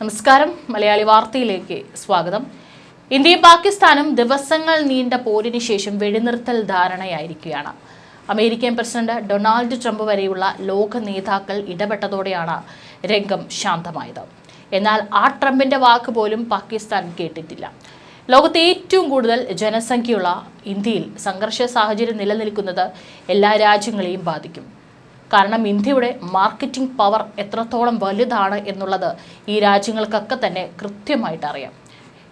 നമസ്കാരം. മലയാളി വാർത്തയിലേക്ക് സ്വാഗതം. ഇന്ത്യയും പാകിസ്ഥാനും ദിവസങ്ങൾ നീണ്ട പോരിന് ശേഷം വെടിനിർത്തൽ ധാരണയായിരിക്കുകയാണ്. അമേരിക്കൻ പ്രസിഡന്റ് ഡൊണാൾഡ് ട്രംപ് വരെയുള്ള ലോക നേതാക്കൾ ഇടപെട്ടതോടെയാണ് രംഗം ശാന്തമായത്. എന്നാൽ ആ ട്രംപിന്റെ വാക്ക് പോലും പാകിസ്ഥാൻ കേട്ടിട്ടില്ല. ലോകത്തെ ഏറ്റവും കൂടുതൽ ജനസംഖ്യയുള്ള ഇന്ത്യയിൽ സംഘർഷ സാഹചര്യം നിലനിൽക്കുന്നത് എല്ലാ രാജ്യങ്ങളെയും ബാധിക്കും. കാരണം ഇന്ത്യയുടെ മാർക്കറ്റിംഗ് പവർ എത്രത്തോളം വലുതാണ് എന്നുള്ളത് ഈ രാജ്യങ്ങൾക്കൊക്കെ തന്നെ കൃത്യമായിട്ട് അറിയാം.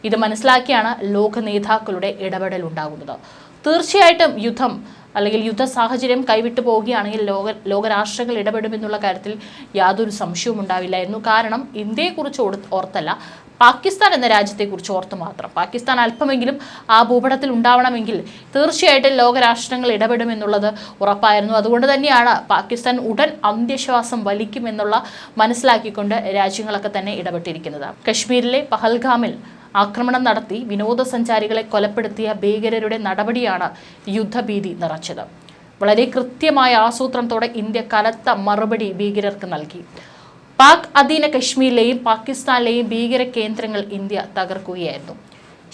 ഇത് മനസ്സിലാക്കിയാണ് ലോക നേതാക്കളുടെ ഇടപെടൽ ഉണ്ടാകുന്നത്. തീർച്ചയായിട്ടും യുദ്ധം അല്ലെങ്കിൽ യുദ്ധ സാഹചര്യം കൈവിട്ടു പോവുകയാണെങ്കിൽ ലോക ലോകരാഷ്ട്രങ്ങൾ ഇടപെടുമെന്നുള്ള കാര്യത്തിൽ യാതൊരു സംശയവും ഉണ്ടാവില്ലായിരുന്നു. കാരണം ഇന്ത്യയെക്കുറിച്ച് ഓർത്തല്ല പാകിസ്ഥാൻ എന്ന രാജ്യത്തെക്കുറിച്ച് ഓർത്ത് മാത്രം. പാകിസ്ഥാൻ അല്പമെങ്കിലും ആ ഭൂപടത്തിൽ ഉണ്ടാവണമെങ്കിൽ തീർച്ചയായിട്ടും ലോകരാഷ്ട്രങ്ങൾ ഇടപെടുമെന്നുള്ളത് ഉറപ്പായിരുന്നു. അതുകൊണ്ട് തന്നെയാണ് പാകിസ്ഥാൻ ഉടൻ അന്ത്യശ്വാസം വലിക്കുമെന്നുള്ള മനസ്സിലാക്കിക്കൊണ്ട് രാജ്യങ്ങളൊക്കെ തന്നെ ഇടപെട്ടിരിക്കുന്നത്. കശ്മീരിലെ പഹൽഗാമിൽ ആക്രമണം നടത്തി വിനോദസഞ്ചാരികളെ കൊലപ്പെടുത്തിയ ഭീകരരുടെ നടപടിയാണ് യുദ്ധഭീതി നിറച്ചത്. വളരെ കൃത്യമായ ആസൂത്രണത്തോടെ ഇന്ത്യ കനത്ത മറുപടി ഭീകരർക്ക് നൽകി. പാക് അധീന കശ്മീരിലെയും പാകിസ്ഥാനിലെയും ഭീകര കേന്ദ്രങ്ങൾ ഇന്ത്യ തകർക്കുകയായിരുന്നു.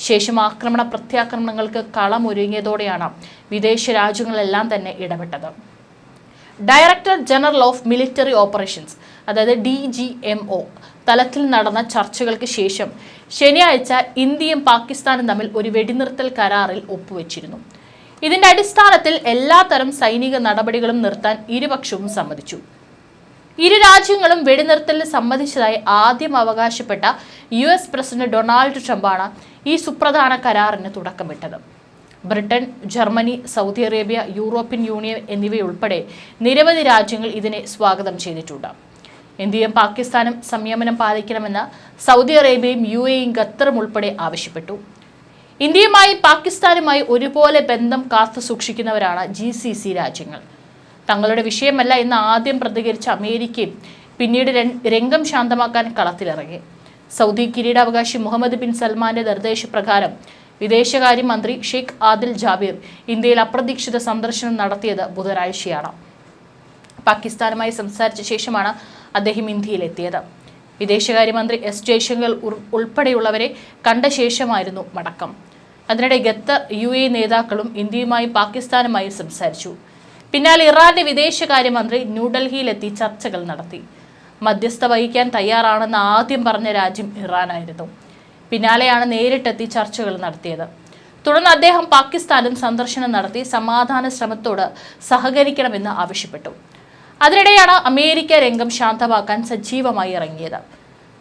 ശേഷം ആക്രമണ പ്രത്യാക്രമണങ്ങൾക്ക് കളമൊരുങ്ങിയതോടെയാണ് വിദേശ രാജ്യങ്ങളെല്ലാം തന്നെ ഇടപെട്ടത്. Director general of military operations അതായത് ഡി ജി എം ഒ തലത്തിൽ നടന്ന ചർച്ചകൾക്ക് ശേഷം ശനിയാഴ്ച ഇന്ത്യയും പാകിസ്ഥാനും തമ്മിൽ ഒരു വെടിനിർത്തൽ കരാറിൽ ഒപ്പുവെച്ചിരുന്നു. ഇതിന്റെ അടിസ്ഥാനത്തിൽ എല്ലാത്തരം സൈനിക നടപടികളും നിർത്താൻ ഇരുപക്ഷവും സമ്മതിച്ചു. ഇരു രാജ്യങ്ങളും വെടിനിർത്തലിന് സമ്മതിച്ചതായി ആദ്യം അവകാശപ്പെട്ട യു എസ് പ്രസിഡന്റ് ഡൊണാൾഡ് ട്രംപാണ് ഈ സുപ്രധാന കരാറിന് തുടക്കമിട്ടത്. Britain Germany Saudi Arabia European Union എന്നിവയുൾപ്പെടെ നിരവധി രാജ്യങ്ങൾ ഇതിനെ സ്വാഗതം ചെയ്തിട്ടുണ്ട്. ഇന്ത്യയും പാകിസ്ഥാനും സംയമനം പാലിക്കണമെന്ന് സൗദി അറേബ്യയും യു എയും ഖത്തറും ഉൾപ്പെടെ ആവശ്യപ്പെട്ടു. ഇന്ത്യയുമായി പാകിസ്ഥാനുമായി ഒരുപോലെ ബന്ധം കാത്തു സൂക്ഷിക്കുന്നവരാണ് ജി രാജ്യങ്ങൾ. തങ്ങളുടെ വിഷയമല്ല എന്ന് ആദ്യം പ്രതികരിച്ച അമേരിക്കയും പിന്നീട് രംഗം ശാന്തമാക്കാൻ കളത്തിലിറങ്ങി. സൗദി കിരീടാവകാശി മുഹമ്മദ് ബിൻ സൽമാന്റെ നിർദ്ദേശപ്രകാരം വിദേശകാര്യമന്ത്രി ഷെയ്ഖ് ആദിൽ ജാബിർ ഇന്ത്യയിൽ അപ്രതീക്ഷിത സന്ദർശനം നടത്തിയത് ബുധനാഴ്ചയാണ്. പാകിസ്ഥാനുമായി സംസാരിച്ച ശേഷമാണ് അദ്ദേഹം ഇന്ത്യയിലെത്തിയത്. വിദേശകാര്യമന്ത്രി എസ് ജയശങ്കർ ഉൾപ്പെടെയുള്ളവരെ കണ്ട ശേഷമായിരുന്നു മടക്കം. അതിനിടെ ഖത്തർ യു എ നേതാക്കളും ഇന്ത്യയുമായും പാകിസ്ഥാനുമായും സംസാരിച്ചു. പിന്നാലെ ഇറാന്റെ വിദേശകാര്യമന്ത്രി ന്യൂഡൽഹിയിലെത്തി ചർച്ചകൾ നടത്തി. മധ്യസ്ഥ വഹിക്കാൻ തയ്യാറാണെന്ന് ആദ്യം പറഞ്ഞ രാജ്യം ഇറാനായിരുന്നു. പിന്നാലെയാണ് നേരിട്ടെത്തി ചർച്ചകൾ നടത്തിയത്. തുടർന്ന് അദ്ദേഹം പാകിസ്ഥാനും സന്ദർശനം നടത്തി സമാധാന ശ്രമത്തോട് സഹകരിക്കണമെന്ന് ആവശ്യപ്പെട്ടു. അതിനിടെയാണ് അമേരിക്ക രംഗം ശാന്തമാക്കാൻ സജീവമായി ഇറങ്ങിയത്.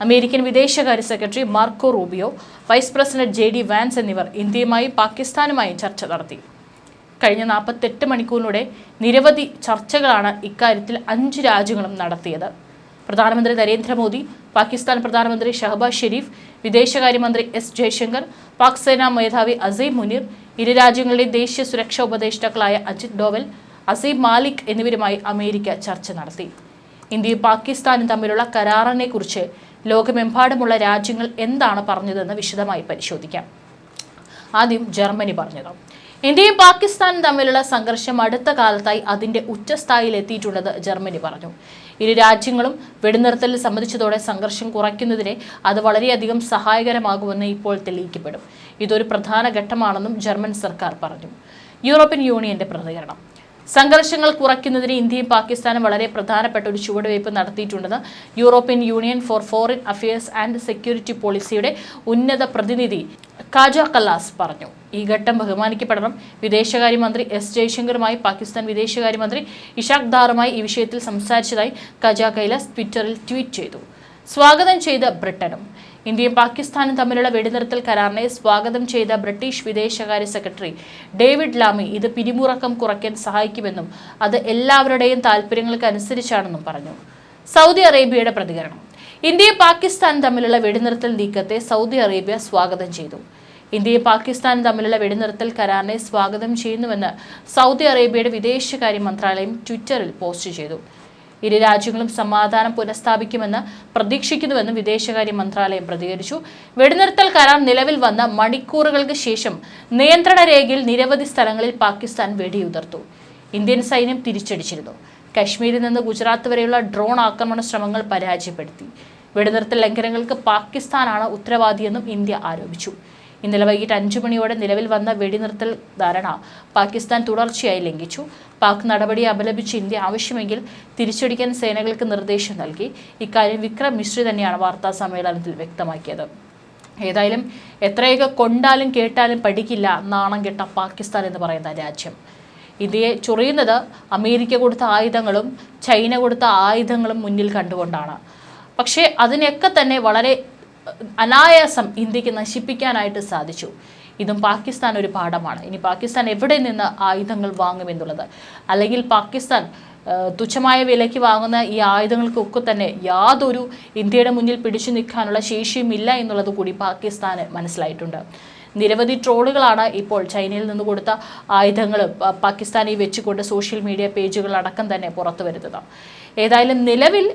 അമേരിക്കൻ വിദേശകാര്യ secretary Marco Rubio vice president J D Vance എന്നിവർ ഇന്ത്യയുമായും പാകിസ്ഥാനുമായും ചർച്ച നടത്തി. കഴിഞ്ഞ നാൽപ്പത്തെട്ട് മണിക്കൂറിലൂടെ നിരവധി ചർച്ചകളാണ് ഇക്കാര്യത്തിൽ അഞ്ച് രാജ്യങ്ങളും നടത്തിയത്. പ്രധാനമന്ത്രി നരേന്ദ്രമോദി പാകിസ്ഥാൻ പ്രധാനമന്ത്രി ഷഹബാസ് ഷെരീഫ് വിദേശകാര്യമന്ത്രി എസ് ജയശങ്കർ പാക് സേനാ മേധാവി അസീം മുനീർ ഇരു രാജ്യങ്ങളുടെയും ദേശീയ സുരക്ഷാ ഉപദേഷ്ടാക്കളായ അജിത് ഡോവൽ അസീം മാലിക് എന്നിവരുമായി അമേരിക്ക ചർച്ച നടത്തി. ഇന്ത്യയും പാകിസ്ഥാനും തമ്മിലുള്ള കരാറിനെ കുറിച്ച് ലോകമെമ്പാടുമുള്ള രാജ്യങ്ങൾ എന്താണ് പറഞ്ഞതെന്ന് വിശദമായി പരിശോധിക്കാം. ആദ്യം ജർമ്മനി പറഞ്ഞത്. ഇന്ത്യയും പാകിസ്ഥാനും തമ്മിലുള്ള സംഘർഷം അടുത്ത കാലത്തായി അതിന്റെ ഉച്ചസ്ഥായിയിൽ എത്തിയിട്ടുണ്ടെന്ന് ജർമ്മനി പറഞ്ഞു. ഇരു രാജ്യങ്ങളും വെടിനിർത്തലിൽ സംബന്ധിച്ചതോടെ സംഘർഷം കുറയ്ക്കുന്നതിനെ അത് വളരെയധികം സഹായകരമാകുമെന്ന് ഇപ്പോൾ തെളിയിക്കപ്പെടും. ഇതൊരു പ്രധാന ഘട്ടമാണെന്നും ജർമ്മൻ സർക്കാർ പറഞ്ഞു. യൂറോപ്യൻ യൂണിയന്റെ പ്രതികരണം. സംഘർഷങ്ങൾ കുറയ്ക്കുന്നതിന് ഇന്ത്യയും പാകിസ്ഥാനും വളരെ പ്രധാനപ്പെട്ട ഒരു ചുവടുവയ്പ് നടത്തിയിട്ടുണ്ടെന്ന് European Union for foreign affairs and security പോളിസിയുടെ ഉന്നത പ്രതിനിധി കാജ കല്ലാസ് പറഞ്ഞു. ഈ ഘട്ടം ബഹുമാനിക്കപ്പെടണം. വിദേശകാര്യമന്ത്രി എസ് ജയശങ്കറുമായി പാകിസ്ഥാൻ വിദേശകാര്യമന്ത്രി ഇഷാഖ് ദാറുമായി ഈ വിഷയത്തിൽ സംസാരിച്ചതായി കജ കൈലാസ് ട്വിറ്ററിൽ ട്വീറ്റ് ചെയ്തു. സ്വാഗതം ചെയ്ത ബ്രിട്ടനും. ഇന്ത്യയും പാകിസ്ഥാനും തമ്മിലുള്ള വെടിനിർത്തൽ കരാറിനെ സ്വാഗതം ചെയ്ത ബ്രിട്ടീഷ് വിദേശകാര്യ സെക്രട്ടറി ഡേവിഡ് ലാമി ഇത് പിരിമുറക്കം കുറയ്ക്കാൻ സഹായിക്കുമെന്നും അത് എല്ലാവരുടെയും താല്പര്യങ്ങൾക്ക് അനുസരിച്ചാണെന്നും പറഞ്ഞു. സൗദി അറേബ്യയുടെ പ്രതികരണം. ഇന്ത്യയും പാകിസ്ഥാനും തമ്മിലുള്ള വെടിനിർത്തൽ നീക്കത്തെ സൗദി അറേബ്യ സ്വാഗതം ചെയ്തു. ഇന്ത്യയും പാകിസ്ഥാനും തമ്മിലുള്ള വെടിനിർത്തൽ കരാറിനെ സ്വാഗതം ചെയ്യുന്നുവെന്ന് സൗദി അറേബ്യയുടെ വിദേശകാര്യ മന്ത്രാലയം ട്വിറ്ററിൽ പോസ്റ്റ് ചെയ്തു. ഇരു രാജ്യങ്ങളും സമാധാനം പുനഃസ്ഥാപിക്കുമെന്ന് പ്രതീക്ഷിക്കുന്നുവെന്ന് വിദേശകാര്യ മന്ത്രാലയം പ്രതികരിച്ചു. വെടിനിർത്തൽ കരാർ നിലവിൽ വന്ന മണിക്കൂറുകൾക്ക് ശേഷം നിയന്ത്രണ രേഖയിൽ നിരവധി സ്ഥലങ്ങളിൽ പാകിസ്ഥാൻ വെടിയുതിർത്തു. ഇന്ത്യൻ സൈന്യം തിരിച്ചടിച്ചിരുന്നു. കശ്മീരിൽ നിന്ന് ഗുജറാത്ത് വരെയുള്ള ഡ്രോൺ ആക്രമണ ശ്രമങ്ങൾ പരാജയപ്പെടുത്തി. വെടിനിർത്തൽ ലംഘനങ്ങൾക്ക് പാകിസ്ഥാനാണ് ഉത്തരവാദിയെന്നും ഇന്ത്യ ആരോപിച്ചു. ഇന്നലെ വൈകിട്ട് അഞ്ചു മണിയോടെ നിലവിൽ വന്ന വെടിനിർത്തൽ ധാരണ പാകിസ്ഥാൻ തുടർച്ചയായി ലംഘിച്ചു. പാക് നടപടി അപലപിച്ച് ഇന്ത്യ ആവശ്യമെങ്കിൽ തിരിച്ചടിക്കാൻ സേനകൾക്ക് നിർദ്ദേശം നൽകി. ഇക്കാര്യം വിക്രം മിശ്രി തന്നെയാണ് വാർത്താ സമ്മേളനത്തിൽ വ്യക്തമാക്കിയത്. ഏതായാലും എത്രയൊക്കെ കൊണ്ടാലും കേട്ടാലും പഠിക്കില്ല നാണം കെട്ട പാകിസ്ഥാൻ എന്ന് പറയുന്ന രാജ്യം. ഇന്ത്യയെ ചൊറിയുന്നത് അമേരിക്ക കൊടുത്ത ആയുധങ്ങളും ചൈന കൊടുത്ത ആയുധങ്ങളും മുന്നിൽ കണ്ടുകൊണ്ടാണ്. പക്ഷേ അതിനെയൊക്കെ തന്നെ വളരെ അനായാസം ഇന്ത്യയ്ക്ക് നശിപ്പിക്കാനായിട്ട് സാധിച്ചു. ഇതും പാകിസ്ഥാൻ ഒരു പാഠമാണ്. ഇനി പാകിസ്ഥാൻ എവിടെ നിന്ന് ആയുധങ്ങൾ വാങ്ങുമെന്നുള്ളത് അല്ലെങ്കിൽ പാകിസ്ഥാൻ തുച്ഛമായ വിലയ്ക്ക് വാങ്ങുന്ന ഈ ആയുധങ്ങൾക്കൊക്കെ തന്നെ യാതൊരു ഇന്ത്യയുടെ മുന്നിൽ പിടിച്ചു നിൽക്കാനുള്ള ശേഷിയും ഇല്ല എന്നുള്ളത് കൂടി പാകിസ്ഥാന് മനസ്സിലായിട്ടുണ്ട്. നിരവധി ട്രോളുകളാണ് ഇപ്പോൾ ചൈനയിൽ നിന്ന് കൊടുത്ത ആയുധങ്ങൾ പാകിസ്ഥാനിൽ വെച്ചുകൊണ്ട് സോഷ്യൽ മീഡിയ പേജുകൾ അടക്കം തന്നെ പുറത്തു വരുന്നത്. ഏതായാലും നിലവിൽ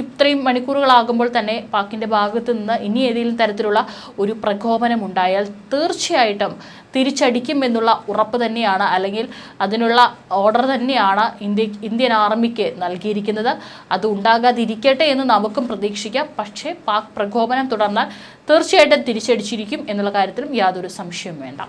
ഇത്രയും മണിക്കൂറുകളാകുമ്പോൾ തന്നെ പാക്കിന്റെ ഭാഗത്തു നിന്ന് ഇനി ഏതെങ്കിലും തരത്തിലുള്ള ഒരു പ്രകോപനം ഉണ്ടായാൽ തീർച്ചയായിട്ടും തിരിച്ചടിക്കും എന്നുള്ള ഉറപ്പ് തന്നെയാണ് അല്ലെങ്കിൽ അതിനുള്ള ഓർഡർ തന്നെയാണ് ഇന്ത്യ ഇന്ത്യൻ ആർമിക്ക് നൽകിയിരിക്കുന്നത്. അത് ഉണ്ടാകാതിരിക്കട്ടെ എന്ന് നമുക്കും പ്രതീക്ഷിക്കാം. പക്ഷേ പാക് പ്രകോപനം തുടർന്നാൽ തീർച്ചയായിട്ടും തിരിച്ചടിച്ചിരിക്കും എന്നുള്ള കാര്യത്തിലും യാതൊരു സംശയവും വേണ്ട.